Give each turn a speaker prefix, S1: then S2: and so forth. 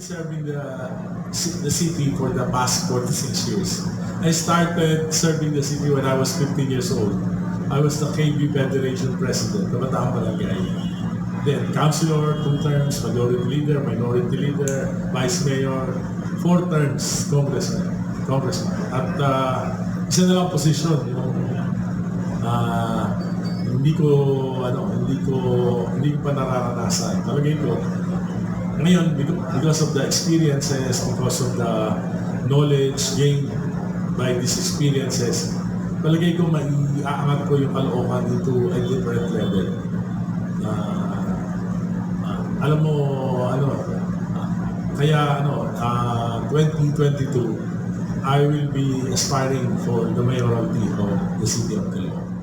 S1: serving the, the city for the past 46 years. I started serving the city when I was 15 years old. I was the KB Federation President, Kabataang Barangay. Then, councilor, two terms, majority leader, minority leader, vice mayor, four terms, congressman. congressman. At uh, isa na lang position, you know, ah, hindi ko, ano, hindi ko, hindi ko pa nararanasan. Talagay ko, ngayon, beca- because of the experiences, because of the knowledge gained by these experiences, palagay ko maiaangat ko yung kalookan into a different level. Ah, ah, alam mo, ano, ah, kaya ano, ah, 2022, I will be aspiring for the mayoralty of the city of Caloocan.